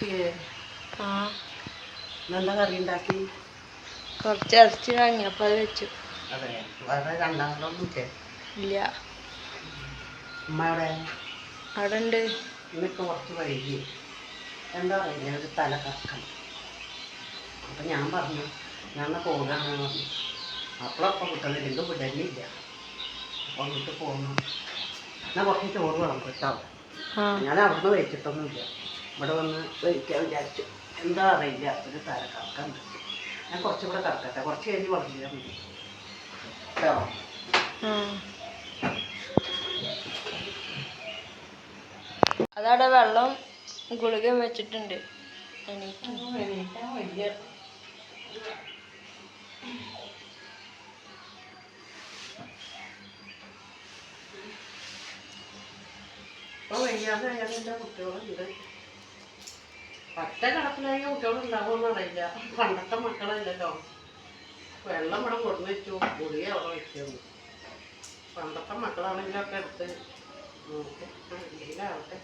ഇല്ലേ ആ. ഇന്നെന്താ കറി ഉണ്ടാക്കി? കുറച്ച് ഇറച്ചി അത് വെച്ചു. അതെ. വേറെ ഇല്ലേ. അവിടെ അവിടെ ഉണ്ട് ഇന്നൊക്കെ കുറച്ച് വൈകി. എന്താ പറയുക ഒരു തല കറക്കം അപ്പം ഞാൻ പറഞ്ഞു ഞാൻ പോകാന്ന് പറഞ്ഞു. അപ്പോഴപ്പം കിട്ടുന്നില്ല എനിക്ക് വിടലില്ല. അപ്പം അങ്ങോട്ട് പോകണം എന്നാൽ കുറച്ച് ചോറ് വേണം കേട്ടോ. ഞാൻ അവിടുന്ന് കഴിച്ചിട്ടൊന്നുമില്ല. ഇവിടെ വന്ന് കഴിക്കാൻ വിചാരിച്ചു. എന്താ അറിയില്ല. ഒരു തല കറക്കുണ്ട് ഞാൻ കുറച്ചുകൂടെ കറക്കട്ടെ. കുറച്ച് കഴിഞ്ഞ് പറഞ്ഞില്ല മതി. കേട്ടോ? അതവിടെ വെള്ളം ഗുളിക വെച്ചിട്ടുണ്ട്. എനിക്ക് ഇപ്പൊ വയ്യാതെ കുട്ടികളുണ്ട് പറ്റ കിടപ്പിലായി കുട്ടികളുണ്ടാവുമെന്ന് അറിയില്ല. പണ്ടത്തെ മക്കളല്ലല്ലോ. വെള്ളം ഇവിടെ കൊണ്ടു വെച്ചു. ഗുളിക അവിടെ വെച്ചു പണ്ടത്തെ മക്കളാണെങ്കിലൊക്കെ എടുത്ത് നോക്കി. ഇതിലാവട്ടെ